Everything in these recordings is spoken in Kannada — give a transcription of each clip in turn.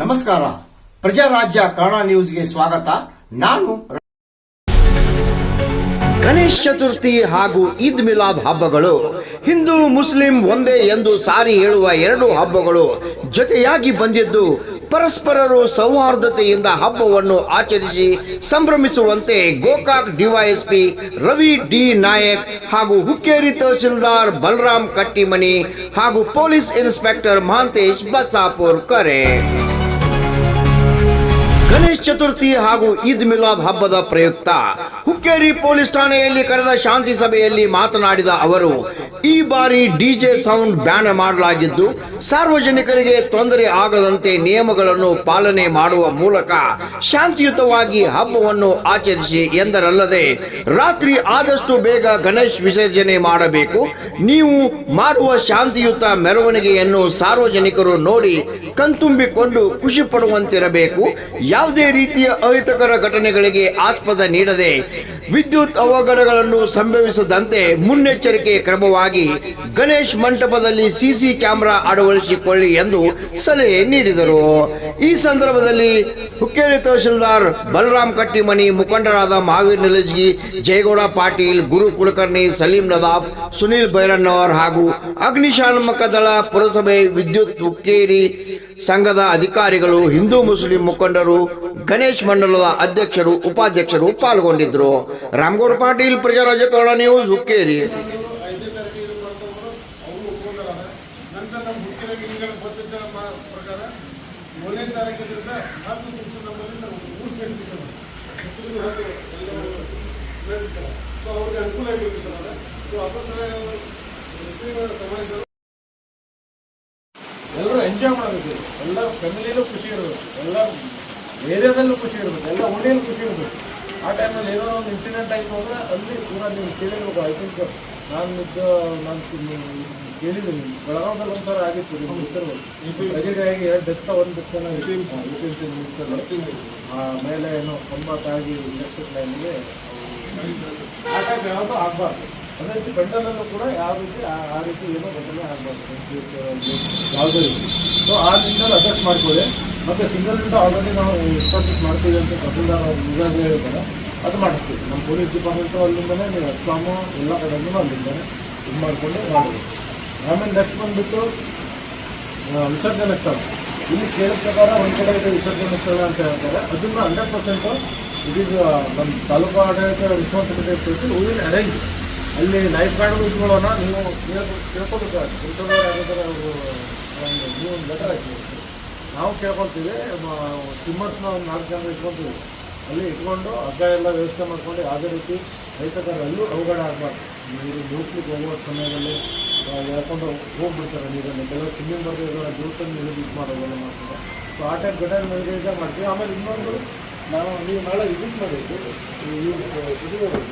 ನಮಸ್ಕಾರ. ಪ್ರಜಾರಾಜ್ಯ ಕನ್ನಡ ನ್ಯೂಸ್ಗೆ ಸ್ವಾಗತ. ನಾನು ಗಣೇಶ್ ಚತುರ್ಥಿ ಹಾಗೂ ಈದ್ ಮಿಲಾದ್ ಹಬ್ಬಗಳು. ಹಿಂದೂ, ಮುಸ್ಲಿಂ ಒಂದೇ ಎಂದು ಸಾರಿ ಹೇಳುವ ಎರಡು ಹಬ್ಬಗಳು ಜೊತೆಯಾಗಿ ಬಂದಿದ್ದು ಪರಸ್ಪರರು ಸೌಹಾರ್ದತೆಯಿಂದ ಹಬ್ಬವನ್ನು ಆಚರಿಸಿ ಸಂಭ್ರಮಿಸುವಂತೆ ಗೋಕಾಕ್ ಡಿವೈಎಸ್ಪಿ ರವಿ ಡಿ ನಾಯಕ್ ಹಾಗೂ ಹುಕ್ಕೇರಿ ತಹಸೀಲ್ದಾರ್ ಬಲರಾಮ್ ಕಟ್ಟಿಮನಿ ಹಾಗೂ ಪೊಲೀಸ್ ಇನ್ಸ್ಪೆಕ್ಟರ್ ಮಹಾಂತೇಶ್ ಬಸಾಪುರ್ ಕರೆ. ಗಣೇಶ್ ಚತುರ್ಥಿ ಹಾಗೂ ಈದ್ ಮಿಲಾದ್ ಹಬ್ಬದ ಪ್ರಯುಕ್ತ ಹುಕ್ಕೇರಿ ಪೊಲೀಸ್ ಠಾಣೆಯಲ್ಲಿ ಕರೆದ ಶಾಂತಿ ಸಭೆಯಲ್ಲಿ ಮಾತನಾಡಿದ ಅವರು, ಈ ಬಾರಿ ಡಿಜೆ ಸೌಂಡ್ ಬ್ಯಾನ್ ಮಾಡಲಾಗಿದ್ದು, ಸಾರ್ವಜನಿಕರಿಗೆ ತೊಂದರೆ ಆಗದಂತೆ ನಿಯಮಗಳನ್ನು ಪಾಲನೆ ಮಾಡುವ ಮೂಲಕ ಶಾಂತಿಯುತವಾಗಿ ಹಬ್ಬವನ್ನು ಆಚರಿಸಿ ಎಂದರಲ್ಲದೆ, ರಾತ್ರಿ ಆದಷ್ಟು ಬೇಗ ಗಣೇಶ್ ವಿಸರ್ಜನೆ ಮಾಡಬೇಕು. ನೀವು ಮಾಡುವ ಶಾಂತಿಯುತ ಮೆರವಣಿಗೆಯನ್ನು ಸಾರ್ವಜನಿಕರು ನೋಡಿ ಕಣ್ತುಂಬಿಕೊಂಡು ಖುಷಿ ಪಡುವಂತಿರಬೇಕು. ಯಾವುದೇ ರೀತಿಯ ಅಹಿತಕರ ಘಟನೆಗಳಿಗೆ ಆಸ್ಪದ ನೀಡದೆ ವಿದ್ಯುತ್ ಅವಘಡಗಳನ್ನು ಸಂಭವಿಸದಂತೆ ಮುನ್ನೆಚ್ಚರಿಕೆ ಕ್ರಮವಾಗಿ ಗಣೇಶ್ ಮಂಟಪದಲ್ಲಿ ಸಿಸಿ ಕ್ಯಾಮೆರಾ ಅಳವಡಿಸಿಕೊಳ್ಳಿ ಎಂದು ಸಲಹೆ ನೀಡಿದರು. ಈ ಸಂದರ್ಭದಲ್ಲಿ ಹುಕ್ಕೇರಿ ತಹಶೀಲ್ದಾರ್ ಬಲರಾಮ್ ಕಟ್ಟಿಮನಿ, ಮುಖಂಡರಾದ ಮಹಾವೀರ್ ನಿಲಜ್ಗಿ, ಜಯಗೌಡ ಪಾಟೀಲ್, ಗುರು ಕುಲಕರ್ಣಿ ಸಲೀಂ ನದಾಫ್ ಸುನೀಲ್ ಭೈರಣ್ಣವರ್ ಹಾಗೂ ಅಗ್ನಿಶಾಮಕ ದಳ ಪುರಸಭೆ ವಿದ್ಯುತ್ ಹುಕ್ಕೇರಿ ಸಂಘದ ಅಧಿಕಾರಿಗಳು, ಹಿಂದೂ, ಮುಸ್ಲಿಂ ಮುಖಂಡರು, ಗಣೇಶ್ ಮಂಡಲದ ಅಧ್ಯಕ್ಷರು, ಉಪಾಧ್ಯಕ್ಷರು ಪಾಲ್ಗೊಂಡಿದ್ದರು ರಾಮಗೌರ್ ಪಾಟೀಲ್ ಪ್ರಜಾ ರಾಜಕಾರಣ ನ್ಯೂಸ್, ಹುಕ್ಕೇರಿ. ಎಲ್ಲರೂ ಎಂಜಾಯ್ ಮಾಡಬೇಕು. ಎಲ್ಲ ಫ್ಯಾಮಿಲಿನೂ ಖುಷಿ ಇರಬೇಕು. ಎಲ್ಲ ಏರಿಯಾದಲ್ಲೂ ಖುಷಿ ಇರಬೇಕು. ಎಲ್ಲ ಓಣಿಯಲ್ಲಿ ಖುಷಿ ಇರಬೇಕು. ಆ ಟೈಮಲ್ಲಿ ಏನೋ ಒಂದು ಇನ್ಸಿಡೆಂಟ್ ಆಯಿತು ಅಂದರೆ ಅಲ್ಲಿ ಪೂರ ನೀವು ಕೇಳಿರ್ಬೇಕು. ಐ ಥಿಂಕ್ ನಾನು ಇದ್ದ ನಾನು ಕೇಳಿದ್ದೀನಿ. ಬೆಳಗಾವದಲ್ಲಿ ಒಂಥರ ಆಗಿತ್ತು ನಿಮ್ಮ ಮಿಸ್ಟರ್ಗಳು ಆಗಿ ಎರಡು ಡೆತ್ ಒಂದು ಆ ಮೇಲೆ ಏನೋ ಒಂಬತ್ತಾಗಿ ಇಂಡಸ್ಟ್ರಿ ಲೈನ್ಗೆ ಆ ಟೈಮ್ ಯಾವುದೂ ಆಗಬಾರ್ದು. ಅದೇ ರೀತಿ ಬೆಂಡಲಲ್ಲೂ ಕೂಡ ಯಾವ ರೀತಿ ಆ ರೀತಿ ಏನೋ ಗಂಟಲೇ ಆಗಬಾರ್ದು. ಯಾವುದೇ ರೀತಿ. ಸೊ ಆ ನಿಟ್ಟಿನಲ್ಲಿ ಅಡ್ಜಸ್ಟ್ ಮಾಡ್ಕೊಳ್ಳಿ. ಮತ್ತು ಸಿಂಗಲ್ನಿಂದ ಆಲ್ರೆಡಿ ನಾವು ಎಸ್ಟಾಬ್ಲಿಷ್ ಮಾಡ್ತೀವಿ ಅಂತ ತಹಸೀಲ್ದಾರ್ ಅವರು ಈಗಾಗಲೇ ಹೇಳ್ತಾರೆ. ಅದು ಮಾಡಿಸ್ತೀವಿ. ನಮ್ಮ ಪೊಲೀಸ್ ಡಿಪಾರ್ಟ್ಮೆಂಟು ಅಲ್ಲಿಂದಲೇ ನೀವು ಎಸ್ಕಾಮು ಎಲ್ಲ ಕಡೆಯಿಂದ ಅಲ್ಲಿಂದಲೇ ಇದು ಮಾಡಿಕೊಂಡು ಮಾಡಬೇಕು. ಆಮೇಲೆ ನೆಕ್ಸ್ಟ್ ಬಂದುಬಿಟ್ಟು ವಿಸರ್ಜನೆ ಸ್ಥಳ. ಇಲ್ಲಿ ಕೇಳಿದ ಪ್ರಕಾರ ಒಂದು ಕಡೆ ಇದೆ ವಿಸರ್ಜನೆ ಸ್ಥಳ ಅಂತ ಹೇಳ್ತಾರೆ. ಅದನ್ನು ಹಂಡ್ರೆಡ್ ಪರ್ಸೆಂಟು ಇದೀಗ ನಮ್ಮ ತಾಲೂಕು ಆಡಳಿತ ರೆಸ್ಪಾನ್ಸಿಬಿಲಿಟಿ ವಿಲ್ ಅರೇಂಜ್ ಅಲ್ಲಿ ಲೈಫ್ ಗಾರ್ಡ್ ಇಟ್ಕೊಳ್ಳೋಣ ನೀವು ಕೇಳ್ಕೊ- ಕೇಳ್ಕೊಬೇಕು ಇಂಥವ್ರು ಅವರು ನೀವು ಒಂದು ಲೆಟರ್ ನಾವು ಕೇಳ್ಕೊಳ್ತೀವಿ ಸಿಮ್ಮರ್ಸ್ನ ಒಂದು ನಾಲ್ಕು ಜನ ಇಟ್ಕೊಳ್ತೀವಿ ಅಲ್ಲಿ ಇಟ್ಕೊಂಡು ಹಗ್ಗ ಎಲ್ಲ ವ್ಯವಸ್ಥೆ ಮಾಡ್ಕೊಂಡು ಯಾವುದೇ ರೀತಿ ರೈತಕರಲ್ಲೂ ಅವಘಡ ಆಗಬಾರ್ದು. ನೀರು ಜೋಸ್ಲಿಕ್ಕೆ ಹೋಗುವ ಸಮಯದಲ್ಲಿ ಹೇಳ್ಕೊಂಡು ಹೋಗ್ಬಿಡ್ತಾರೆ ನೀರನ್ನು ಕೆಲವು ಸಿಮ್ಮಿಂಗ್ ಬರ್ತಾ ಇದ್ದಾರೆ ಜ್ಯೂಸನ್ನು ನೀರು ಮಾಡೋದೆಲ್ಲ ಮಾಡ್ತಾರೆ. ಸೊ ಆ ಟೈಪ್ ಘಟನೆ ಮಾಡ್ತೀವಿ. ಆಮೇಲೆ ಇನ್ನೊಂದು ನಾವು ನೀವು ನಾಳೆ ವಿಸಿಟ್ ಮಾಡಬೇಕು ನೀವು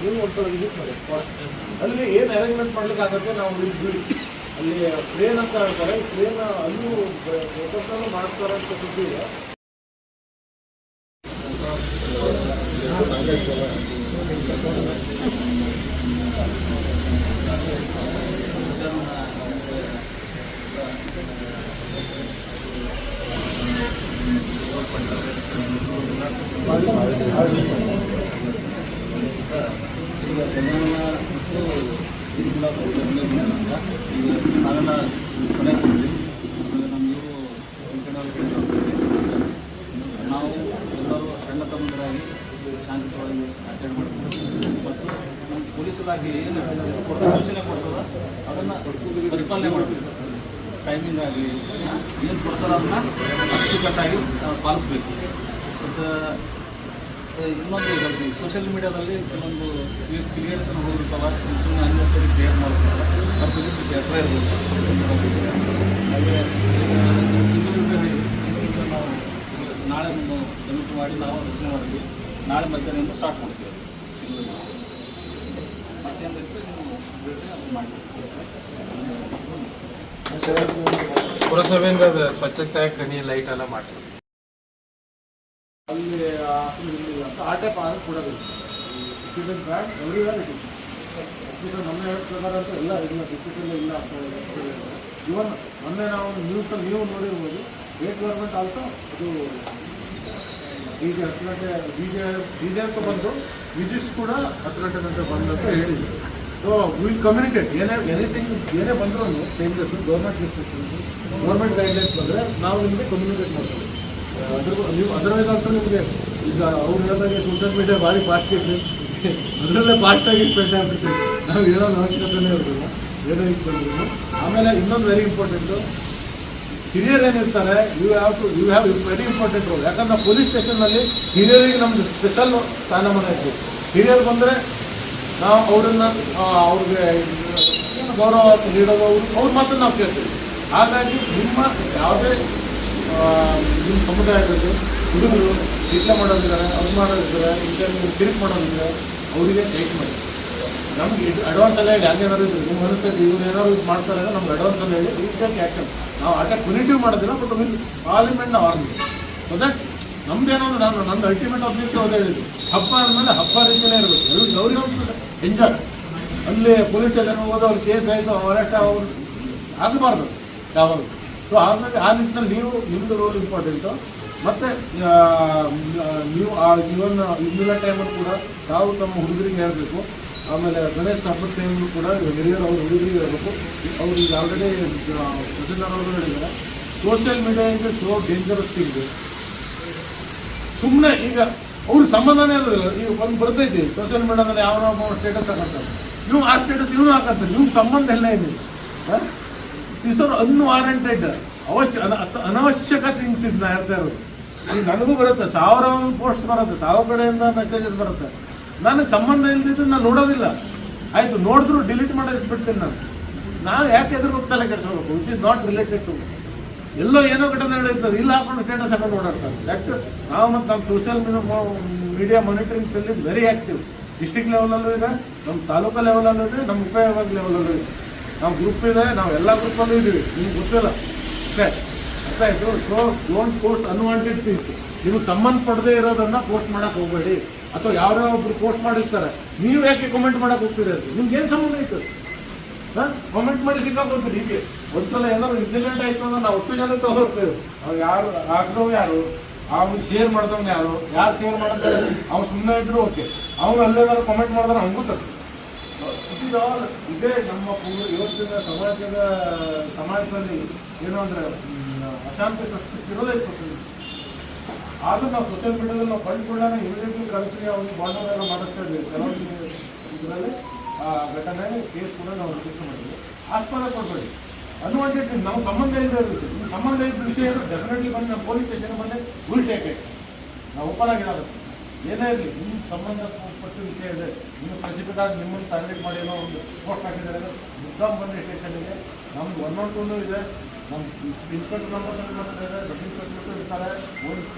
ನೀವು ಒಂಥರ ವಿಸಿಟ್ ಮಾಡಬೇಕು ಅಲ್ಲಿ ಏನು ಅರೇಂಜ್ಮೆಂಟ್ ಮಾಡ್ಲಿಕ್ಕೆ ಆಗುತ್ತೆ ನಾವು ಬಿಡಿ. ಅಲ್ಲಿ ಟ್ರೇನ್ ಅಂತ ಹೇಳ್ತಾರೆ ಟ್ರೇನ್ ಅಲ್ಲೂ ವ್ಯವಸ್ಥೆನೂ ಮಾಡ್ತಾರೆ ಅಂತ ಸುದ್ದಿ ಇದೆ. ನಾವೆಲ್ಲ ಸಲಹೆ ಕೊಡ್ತೀವಿ ನಮ್ಮ ಇವರು ನಾವು ಎಲ್ಲರೂ ಸಣ್ಣ ತಮ್ಮಂದರಾಗಿ ಶಾಂತಿಯುತವಾಗಿ ಆಚರಣೆ ಮಾಡಬೇಕು ಮತ್ತು ನಮ್ಮ ಪೊಲೀಸ್ ಏನು ಸೂಚನೆ ಕೊಡ್ತದ ಅದನ್ನು ಪರಿಪಾಲನೆ ಮಾಡಬೇಕು ಟೈಮಿಂಗ್ ಆಗಲಿ ಏನು ಕೊಡ್ತಾರೋ ಅದನ್ನು ಅಚ್ಚುಕಟ್ಟಾಗಿ ಪಾಲಿಸ್ಬೇಕು. ಮತ್ತು ಇನ್ನೊಂದು ಇದರಲ್ಲಿ ಸೋಷಿಯಲ್ ಮೀಡಿಯಾದಲ್ಲಿ ಕೆಲವೊಂದು ಕ್ರಿಯೇಟ್ ಹೋಗಿರ್ತಾವ ಸುಮ್ಮನೆ ಅನ್ನೆಸರಿ ಕ್ರಿಯೇಟ್ ಮಾಡ್ತಾರೆ ಅವ್ರ ಪೊಲೀಸಿಗೆ ಹೆಸರ ಇರ್ಬೋದು. ಹಾಗೆ ಸಿಂಗಲ್ ಸಿಂಗಲ್ ನಾವು ನಾಳೆ ಒಂದು ಕಮಿಟ್ ಮಾಡಿ ನಾವು ರಚನೆ ಮಾಡಿದ್ವಿ ನಾಳೆ ಮಧ್ಯಾಹ್ನದಿಂದ ಸ್ಟಾರ್ಟ್ ಮಾಡ್ತೀವಿ. ಸಿಂಗಲ್ ಮತ್ತೇನು ಬೇಕು ನೀವು ಬಿಟ್ಟರೆ ಅದು ಮಾಡ್ತೀವಿ ಪುರಸಭೆಯಿಂದ ಸ್ವಚ್ಛತೆ ಕಣಿ ಲೈಟ್ ಎಲ್ಲ ಮಾಡಿಸ್ಬೇಕು ಅಲ್ಲಿ, ಆ- ಟೈಪ್ ಕೊಡಬೇಕು ಇಟ್ ಬ್ರ್ಯಾಂಡ್ ಇಟ್ ಮೊನ್ನೆ ಅಂತೂ ಎಲ್ಲ ಇಲ್ಲ ಡಿಸ್ಟ್ರಿಕ್ಟಲ್ಲಿ ಇಲ್ಲ ಅಂತ ಇವನ್ ಮೊನ್ನೆ ನಾವು ನ್ಯೂಸ್ ನೀವು ನೋಡಿರ್ಬೋದು ಸ್ಟೇಟ್ ಗೌರ್ಮೆಂಟ್ ಆಲ್ಸೋ ಅದು ಬಿ ಜೆ ಹತ್ತು ಗಂಟೆ ಡಿ ಜೆ ಬಿ ಜೆ ಅಂತ ಬಂದು ವಿಜಿಟ್ಸ್ ಕೂಡ ಹತ್ತು ಗಂಟೆ ಗಂಟೆ ಬಂದಂತ ಹೇಳಿದ್ರು. ಸೊ ವಿಲ್ ಕಮ್ಯುನಿಕೇಟ್ ಏನೇ ಎನಿಥಿಂಗ್ ಏನೇ ಬಂದರೂ changes government restrictions government guidelines ಬಂದರೆ ನಾವು ನಿಮಗೆ ಕಮ್ಯುನಿಕೇಟ್ ಮಾಡ್ತೀವಿ. ಅದ್ರ, ನೀವು ಅದರವೈಸ್ ಅಂತ ನಿಮಗೆ, ಈಗ ಅವ್ರು ಹೇಳಿದಾಗೆ ಸೋಷಿಯಲ್ ಮೀಡಿಯಾ ಭಾರಿ ಫಾಸ್ಟ್ ಇತ್ತು ಅದರಲ್ಲೇ ಫಾಸ್ಟಾಗಿ ಸ್ಪೆಂಡ್ ಆಗ್ಬಿಡ್ತೀವಿ. ನಾವು ಹೇಳೋದು ಅವಶ್ಯಕತೆನೇ ಇರೋದಿಲ್ಲ. ಏನೋ ಇದು ಬಂದ್ರು ಆಮೇಲೆ ಇನ್ನೊಂದು ವೆರಿ ಇಂಪಾರ್ಟೆಂಟು ಹಿರಿಯರು ಏನಿರ್ತಾರೆ you have to you have very important role ಯಾಕಂದ್ರೆ ಪೊಲೀಸ್ ಸ್ಟೇಷನ್ನಲ್ಲಿ ಹಿರಿಯರಿಗೆ ನಮ್ದು ಸ್ಪೆಷಲ್ ಸ್ಥಾನಮಾನ ಇತ್ತು. ಹಿರಿಯರು ಬಂದರೆ ನಾವು ಅವರನ್ನ ಅವ್ರಿಗೆ ಏನು ಗೌರವ ನೀಡೋದು ಅವ್ರು ಮಾತ್ರ ನಾವು ಕೇಳ್ತೀವಿ. ಹಾಗಾಗಿ ನಿಮ್ಮ ಯಾವುದೇ ನಿಮ್ಮ ಸಮುದಾಯದಲ್ಲಿ ಹುಡುಗರು ಇಟ್ಲ ಮಾಡೋದಿದ್ದಾರೆ, ಅದು ಮಾಡೋದಿದ್ದಾರೆ ಈಗ ನೀವು ಕಿರಿಕ್ ಮಾಡೋದಿದ್ದಾರೆ ಅವರಿಗೆ ಟೇಕ್ ಮಾಡಿ ನಮ್ಗೆ ಇದು ಅಡ್ವಾನ್ಸ್ ಎಲ್ಲ ಹೇಳಿ ಹಂಗೇನಾದ್ರು ಇದು ನಿಮ್ಮ ಮನಸ್ಸಲ್ಲಿ ಇವ್ರು ಏನಾದ್ರು ಇದು ಮಾಡ್ತಾರೆ ಅಂದರೆ ನಮ್ಗೆ ಅಡ್ವಾನ್ಸ್ ಎಲ್ಲ ಹೇಳಿ ಈಗ ಆ್ಯಕ್ಷನ್ ನಾವು ಆಟ ಪುನಿಟಿವ್ ಮಾಡೋದಿಲ್ಲ but will parliament army so that ನಮ್ದೇನೋ ನಾನು ನಂದು ಅಲ್ಟಿಮೇಟ್ ಆಬ್ಜೆಕ್ಟಿವ್ ಅದೇ ಹೇಳಿದ್ದು. ಹಬ್ಬ ಅಂದಮೇಲೆ ಹಬ್ಬ ರೀತಿಯೇ ಇರಬೇಕು. ಎಲ್ರು ಗೌರಿ ಎಂಜಾಯ್ ಅಲ್ಲಿ ಪೊಲೀಸ್ ಸ್ಟೇಷನ್ ಹೋಗೋದು ಅವ್ರು ಕೇಸ್ ಆಯಿತು ಅರೆಸ್ಟ್ ಆಗೋರು. ಆಗಬಾರ್ದು ಯಾವಾಗ ಸೊ ಹಾಗಾಗಿ ಆ ನಿಟ್ಟಿನಲ್ಲಿ ನೀವು ನಿಮ್ಮದು ರೋಲ್ ಇಂಪಾರ್ಟೆಂಟು ಮತ್ತು ನೀವು ಆ ಇವನ್ ಇಂದಿನ ಟೈಮಲ್ಲಿ ಕೂಡ ತಾವು ತಮ್ಮ ಹುಡುಗರಿಗೆ ಹೇಳಬೇಕು. ಆಮೇಲೆ ಗಣೇಶ್ ಹಬ್ಬದ ಟೈಮಲ್ಲೂ ಕೂಡ ಹಿರಿಯರು ಅವ್ರ ಹುಡುಗರಿಗೆ ಹೇಳಬೇಕು. ಅವ್ರು ಈಗ ಆಲ್ರೆಡಿ ಪ್ರಸಿದ್ಧರವರು ಅವರು ಹೇಳಿದ್ದಾರೆ. Social media is so dangerous thing ಸುಮ್ಮನೆ ಈಗ ಅವ್ರ ಸಂಬಂಧನೇ ಇರೋದಿಲ್ಲ. ನೀವು ಬಂದು ಬರ್ತೈತಿ. ಸೋಷಿಯಲ್ ಮೀಡಿಯಾದಲ್ಲಿ ಯಾವ ಸ್ಟೇಟಸ್ ಹಾಕಂತಾರೆ. ನೀವು ಆ ಸ್ಟೇಟಸ್ ಇವನು ಹಾಕಂತಾರೆ. ಸಂಬಂಧ ಎಲ್ಲ ಇದೆ ದಿಸ್ ಆರ್ ಅನ್ವಾರಂಟೆಡ್ ಅವಶ್ಯ ಅನವಶ್ಯಕ ಥಿಂಗ್ಸ್ ಇದು ನಾ ಹೇಳ್ತಾ ಇರೋದು. ಈಗ ನನಗೂ ಬರುತ್ತೆ. ಸಾವಿರ ಪೋಸ್ಟ್ ಬರುತ್ತೆ. ಸಾವಿರ ಕಡೆಯಿಂದ ಮೆಸೇಜಸ್ ಬರುತ್ತೆ. ನನಗೆ ಸಂಬಂಧ ಇಲ್ದಿದ್ದು ನಾನು ನೋಡೋದಿಲ್ಲ. ಆಯಿತು, ನೋಡಿದ್ರು ಡಿಲೀಟ್ ಮಾಡೋದು ಬಿಡ್ತೀನಿ ನಾನು. ನಾವು ಯಾಕೆ ಎದುರು ತಲೆ ಕೆಡ್ಸೋಬೇಕು which is not related to ಎಲ್ಲೋ ಏನೋ ಘಟನೆ ನಡೆಯುತ್ತೆ ಇಲ್ಲ ಹಾಕೊಂಡು ಸ್ಟೇಟಸ್ ಹಾಕೊಂಡು ಓಡಾಡ್ತಾರೆ. ದಟ್ ನಾವು ಮತ್ತು ನಮ್ಮ social media monitoring is very active district ಲೆವೆಲಲ್ಲೂ ಇದೆ, ನಮ್ಮ ತಾಲೂಕು ಲೆವೆಲಲ್ಲೂ ಇದೆ, ನಮ್ಮ ಉಪಯೋಗ ಲೆವೆಲಲ್ಲೂ ಇದೆ. ನಮ್ಮ ಗ್ರೂಪ್ ಇದೆ, ನಾವು ಎಲ್ಲ ಗ್ರೂಪಲ್ಲೂ ಇದ್ದೀವಿ ನಿಮ್ಗೆ ಗೊತ್ತಿಲ್ಲ. ಅಷ್ಟೇ. ಅರ್ಥ ಆಯಿತು so don't post unwanted things ನೀವು ಸಂಬಂಧಪಡದೇ ಇರೋದನ್ನು ಪೋಸ್ಟ್ ಮಾಡೋಕೆ ಹೋಗಬೇಡಿ. ಅಥವಾ ಯಾರೋ ಒಬ್ರು ಪೋಸ್ಟ್ ಮಾಡಿರ್ತಾರೆ. ನೀವು ಯಾಕೆ ಕಮೆಂಟ್ ಮಾಡಕ್ಕೆ ಹೋಗ್ತೀರಿ ನಿಮ್ಗೆ ಏನು ಸಂಬಂಧ ಐತೆ? ಕಮೆಂಟ್ ಮಾಡಿ ಸಿಕ್ಕಾಕೊಳ್ತೀರಿ ಹೀಗೆ. ಒಂದ್ಸಲ ಏನಾದ್ರು ಇನ್ಸಿಡೆಂಟ್ ಆಯ್ತು ಅಂದ್ರೆ ನಾವು ಒಟ್ಟು ತಗೋರ್ತೇವೆ ಅವ್ರು ಯಾರು ಹಾಕಿದವ್ ಯಾರು? ಅವ್ನು ಶೇರ್ ಮಾಡ್ದವ್ನು ಯಾರು? ಯಾರು ಶೇರ್ ಮಾಡಿದ್ರೆ ಅವ್ನು ಸುಮ್ಮನೆ ಇದ್ರು ಓಕೆ ಅವ್ನು ಅಲ್ಲೇನಾದ್ರು ಕಮೆಂಟ್ ಮಾಡಿದ್ರೆ ಹಂಗೂ It ಇದೇ ನಮ್ಮ ಪೂರ್ವ ಇವತ್ತಿನ ಸಮಾಜದ, ಸಮಾಜದಲ್ಲಿ ಏನು ಅಂದ್ರೆ ಅಶಾಂತಿ ಸೃಷ್ಟಿಸಿರೋದೇ ಸೋಷಿಯಲ್ ಆದ್ರೂ ನಾವು ಸೋಷಿಯಲ್ ಮೀಡಿಯಾದಲ್ಲಿ ನಾವು ಕಂಡುಕೊಳ್ಳೋಣ ಇಮಿಡಿಯೇಟ್ಲಿ ಕಳಿಸಿ ಅವ್ನಿಗೆ ಬಾಂಡವೆಲ್ಲ ಮಾಡಿಸ್ತಾ ಇದ್ದೀವಿ. ಕೆಲವೊಂದು ಇದರಲ್ಲಿ ಘಟನೆ, ಕೇಸ್ ಕೂಡ ನಾವು ರಿಜಿಸ್ಟರ್ ಮಾಡಿದ್ವಿ. ಆಸ್ಪದ ಕೊಡಬೇಡಿ. ಅನ್ವಾಂಟೆಡ್ ನಾವು ಸಂಬಂಧ ಇಲ್ಲದೆ ಇರುತ್ತೆ ನಿಮ್ಮ ಸಂಬಂಧ ಇದ್ದ ವಿಷಯ ಇದ್ರೆ ಡೆಫಿನೆಟ್ಲಿ ಬಂದು ನಮ್ಮ ಪೊಲೀಸ್ ಸ್ಟೇಷನ್ ಬಂದು ಟೇಕೆಟ್ ನಾವು ಓಪನ್ ಆಗಿರೋದು ಏನೇ ಇರಲಿ ನಿಮ್ಮ ಸಂಬಂಧಪಟ್ಟ ವಿಷಯ ಇದೆ. ನಿಮ್ಮ ಸ್ಪೆಸಿಫಿಕ್ ಆಗಿ ನಿಮ್ಮನ್ನು ಟಾರ್ಗೆಟ್ ಮಾಡಿ ಏನೋ ಒಂದು ಪೋಸ್ಟ್ ಹಾಕಿದ್ದಾರೆ ಮುದ್ದಾಮ್ ಬನ್ನಿ ಸ್ಟೇಷನ್ಗೆ ನಮ್ದು ಒನ್ ನಾಟ್ ಟೂನು ಇದೆ. ನಮ್ಮ ಇನ್ಸ್ಪೆಕ್ಟರ್ ನಂಬರ್ ಇದೆ ಸಬ್ ಇನ್ಸ್ಪೆಕ್ಟರ್ ಇರ್ತಾರೆ. ಪೊಲೀಸ್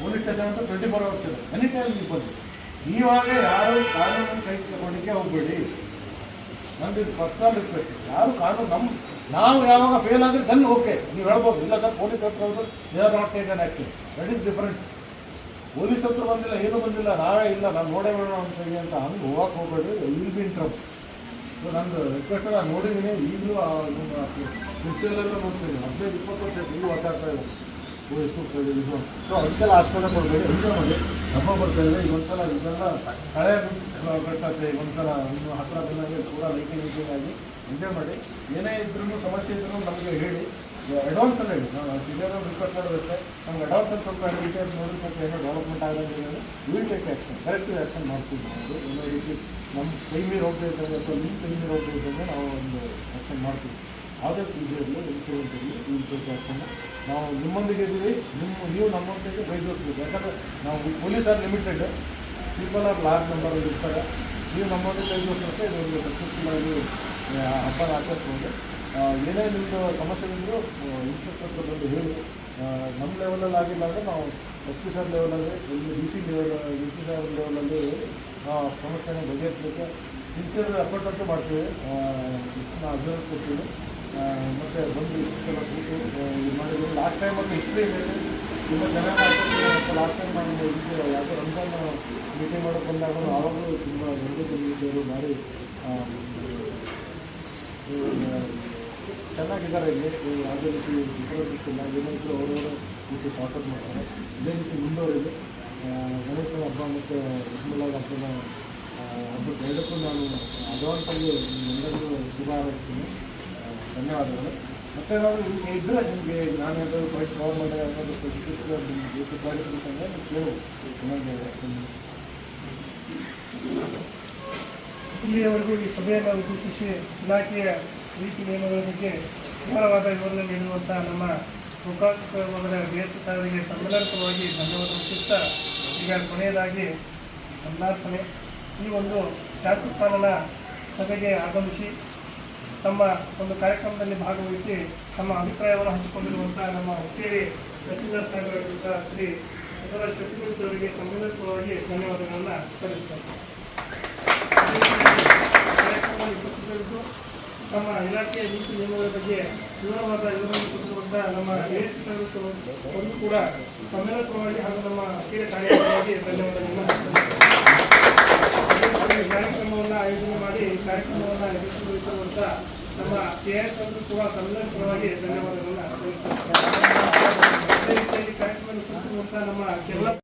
ಪೊಲೀಸ್ ಸ್ಟೇಷನ್ ಅಂತ ಟ್ವೆಂಟಿ ಫೋರ್ ಅವರ್ಸ್ ಇದೆ. ಎನಿ ಟೈಮ್ ನೀವು ಬನ್ನಿ. ನೀವಾಗ ಯಾರು ಕಾನೂನು ಕೈ ತಗೊಳ್ಳಿಕ್ಕೆ ಹೋಗ್ಬೇಡಿ. ನಮ್ದು ಇದು ಪರ್ಸನಲ್ ರಿಕ್ವೆಸ್ಟ್ ಯಾರು ಕಾನೂನು ನಮ್ಮ ನಾವು ಯಾವಾಗ ಫೇಲ್ ಆದರೆ ದನ್ ಓಕೆ ನೀವು ಹೇಳ್ಬೋದು. ಇಲ್ಲ ಸರ್ ಪೊಲೀಸ್ ಹತ್ರ ಹೋದ್ರು they not not taken active that is different police ಹತ್ರ ಬಂದಿಲ್ಲ, ಏನು ಬಂದಿಲ್ಲ, ನಾವೇ ಇಲ್ಲ. ನಾನು ನೋಡೇ ಬೇಡ ಅಂತ ಹೇಳಿ ಅಂತ ಹಂಗೆ ಹೋಗಕ್ಕೆ ಹೋಗ್ಬೇಡಿ. ವಿಲ್ ಬಿ ಇನ್ ಸೊ ನಂದು ರಿಕ್ವೆಸ್ಟ್ ನಾನು ನೋಡಿದ್ದೀನಿ. ಈಗಲೂ ಕೃಷಿಯಲ್ಲೆಲ್ಲ ನೋಡ್ತೀನಿ. ಹದಿನೈದು, ಇಪ್ಪತ್ತು ವರ್ಷ ಈಗಲೂ ಮಾತಾಡ್ತಾ ಇಲ್ಲ ಇದು. ಸೊ ಅದಕ್ಕೆಲ್ಲ ಆಸ್ಪತ್ರೆ ಕೊಡಬೇಡಿ. ಎಂಜಾಯ್ ಮಾಡಿ. ಹಬ್ಬ ಬರ್ತಾ ಇದೆ ಈಗ ಒಂದ್ಸಲ ಇದೆಲ್ಲ ಹಳೆ ಕಟ್ಟತ್ತೆ ಈಗ ಒಂದ್ಸಲ ಇನ್ನು ಹತ್ರ ಬಂದಂಗೆ ಪೂರ ಲೈಟಿಂಗ್ ಲೈಟಿಂಗ್ ಆಗಿ ಎಂಜಾಯ್ ಮಾಡಿ ಏನೇ ಇದ್ರೂ ಸಮಸ್ಯೆ ಇದ್ರೂ ನಮಗೆ ಹೇಳಿ ಅಡ್ವಾನ್ಸ್ ಅಲ್ಲಿ ಹೇಳಿ ನಾವು ಸಿಗೋದು ರಿಕ್ವೆಸ್ಟ್ ಮಾಡಿರುತ್ತೆ ನಮ್ಗೆ ಅಡ್ವಾನ್ಸ್ ಅಲ್ಲಿ ಸ್ವಲ್ಪ ಡೀಟೇಲ್ಸ್ ಸ್ವಲ್ಪ ಏನೋ ಡೆವಲಪ್ಮೆಂಟ್ ಆಗೋದು will take action corrective action ಮಾಡ್ತೀವಿ ನಾವು ಏನೋ ರೀತಿ ನಮ್ಮ ಕೈ ಹೋಗ್ತೈತೆ ಅಥವಾ ನಿಮ್ಮ ಕೈ ಹೋಗ್ತೈತೆ ನಾವು ಒಂದು ಆ್ಯಕ್ಷನ್ ಮಾಡ್ತೀವಿ ಯಾವುದೇ ಇದರಲ್ಲಿ ಇರಲಿ ಈ ಆ್ಯಕ್ಷನ್ ನಾವು ನಿಮ್ಮೊಂದಿಗೆ ಇದ್ದೀವಿ. ನಿಮ್ಮ, ನೀವು ನಮ್ಮೊಂದಿಗೆ ಕೈ ಜೋಡಿಸ್ಬೇಕು ಯಾಕಂದರೆ ನಾವು police are limited, people are large number ಇರ್ತಾರೆ. ನೀವು ನಮ್ಮೊಂದಿಗೆ ಜೋಡಿಸಿದ್ರೆ ಇದೊಂದು ಸಕ್ಸಸ್ಫುಲ್ಲಾಗಿ ಹಬ್ಬನ ಆಚರಿಸ್ಬೋದು. ಏನೇ ನಿಮ್ಮದು ಸಮಸ್ಯೆ ಇದ್ದರೂ ಇನ್ಸ್ಪೆಕ್ಟರ್ ಬಂದು ಹೇಳಿ. ನಮ್ಮ ಲೆವೆಲಲ್ಲಿ ಆಗಿಲ್ಲ ಅಂದರೆ ನಾವು ಎಸ್ ಪಿ ಸರ್ ಲೆವೆಲಲ್ಲಿ ಇಲ್ಲಿ D C level D C sir ಲೆವೆಲಲ್ಲಿ ಆ, ಸಮಸ್ಯೆನ ಬಗೆಹರಿಸಲಿಕ್ಕೆ ಸಿನ್ಸಿಯರ್ ಎಫರ್ಟ್ ಅಂತೂ ಮಾಡ್ತೀವಿ. ಹೆಚ್ಚಿನ ಅಭಿವೃದ್ಧಿ ಕೊಡ್ತೀವಿ ಮತ್ತೆ ಬಂದು ಇಷ್ಟೆಲ್ಲ ಕೂತು ಇದು ಮಾಡಿದ್ರು. ಲಾಸ್ಟ್ ಟೈಮ್ ಒಂದು ಹಿಸ್ಟ್ರಿ ಇದೆ. ತುಂಬ ಚೆನ್ನಾಗಿ ಲಾಸ್ಟ್ ಟೈಮ್ ನಾನು ಯಾವುದೋ ರಂಜಾನ್ ಮೀಟಿಂಗ್ ಮಾಡೋಕೆ ಬಂದಾಗ ಆವಾಗಲೂ ತುಂಬ ದೊಡ್ಡ ಆ, ಇವ್ರು ಚೆನ್ನಾಗಿದ್ದಾರೆ ಇಲ್ಲಿ. ಯಾವುದೇ ರೀತಿ ಇಲ್ಲ ಏನಾದರೂ ಅವರವರು ರೀತಿ ಶಾರ್ಟೌಟ್ ಮಾಡ್ತಾರೆ. ಇದೇ ರೀತಿ ಮುಂದುವರೆದು ಗಣೇಶನ ಗಣೇಶ ಹಬ್ಬ ಮತ್ತು ನಿರ್ಮಲ ಹಬ್ಬನ ಹಬ್ಬಕ್ಕೆ ಎರಡಕ್ಕೂ ನಾನು ಅಡ್ವಾನ್ಸಾಗಿ ಎಲ್ಲರಿಗೂ ಶುಭ ಹಾರೈಸ್ತೀನಿ. ಧನ್ಯವಾದಗಳು. ಮತ್ತೆ ನಾವು ಇದ್ದರೆ ನಿಮಗೆ ನಾನು ಏನಾದರೂ ಬೈಕ್ ಕವರ್ ಮಾಡಿ ಏನಾದರೂ ಸ್ಪೆಸಿಫಿಕ್ ನಿಮಗೆ ಕ್ಲಾರಿಫಿಕೇಶನ್ ಅಂದರೆ ನೀವು ಕೇಳು. ಚೆನ್ನಾಗಿ ಇಲ್ಲಿಯವರೆಗೂ ಈ ಸಭೆಯನ್ನು ಉದ್ದೇಶಿಸಿ ಇಲಾಖೆಯ ನೀತಿ ನಿಯಮಗಳ ಬಗ್ಗೆ ವಿವರವಾದ ವಿವರಣೆ ನೀಡುವಂತಹ ನಮ್ಮ ಲೋಕಾಯುಕ್ತವಾದ ಬೇಸ ಸಾಧನೆಗೆ ಸಾಹೇಬರಿಗೆ ಧನ್ಯವಾದ ಮುಗಿಸ್ತಾ ಈಗ ಕೊನೆಯದಾಗಿ ಅನ್ನಾರ್ಪಣೆ ಈ ಒಂದು ಪಾಲನ ಸಭೆಗೆ ಆಗಮಿಸಿ ತಮ್ಮ ಒಂದು ಕಾರ್ಯಕ್ರಮದಲ್ಲಿ ಭಾಗವಹಿಸಿ ತಮ್ಮ ಅಭಿಪ್ರಾಯವನ್ನು ಹಂಚಿಕೊಂಡಿರುವಂತಹ ನಮ್ಮ ಹುಕ್ಕೇರಿ ತಹಸೀಲ್ದಾರ್ ಸಾಹೇಬರಾಗಿದ್ದ ಶ್ರೀ ಬಸವರಾಜ್ ಕಟ್ಟಿಗುಡಿ ಅವರಿಗೆ ತಮ್ಮೆಲ್ಲರ ಪರವಾಗಿ ಧನ್ಯವಾದಗಳನ್ನು ಸಲ್ಲಿಸ್ತೇನೆ. ಕಾರ್ಯಕ್ರಮದಲ್ಲಿ ನಮ್ಮ ಇಲಾಖೆಯ ನೀತಿ ನಿಯಮಗಳ ಬಗ್ಗೆ ವಿವರವಾದ ವಿವರಣೆ ಕೊಟ್ಟಿರುವಂಥ ನಮ್ಮ ಒಂದು ಕೂಡ ಸಂಬಂಧಪೂರ್ವವಾಗಿ ಹಾಗೂ ನಮ್ಮ ಹಿರಿಯ ಕಾರ್ಯಕ್ರಮವಾಗಿ ಧನ್ಯವಾದಗಳನ್ನು ಕಾರ್ಯಕ್ರಮವನ್ನು ಆಯೋಜನೆ ಮಾಡಿ ಕಾರ್ಯಕ್ರಮವನ್ನು ಯಶಸ್ವಿಗೊಳಿಸಿರುವಂಥ ನಮ್ಮ ಕೆ ಎಸ್ ಅವರು ಕೂಡ ತಮ್ಮೆಲ್ಲರ ಪರವಾಗಿ ಧನ್ಯವಾದಗಳನ್ನು ಅದೇ ರೀತಿಯಲ್ಲಿ ಕಾರ್ಯಕ್ರಮದಲ್ಲಿ ನಮ್ಮ ಕೆಲ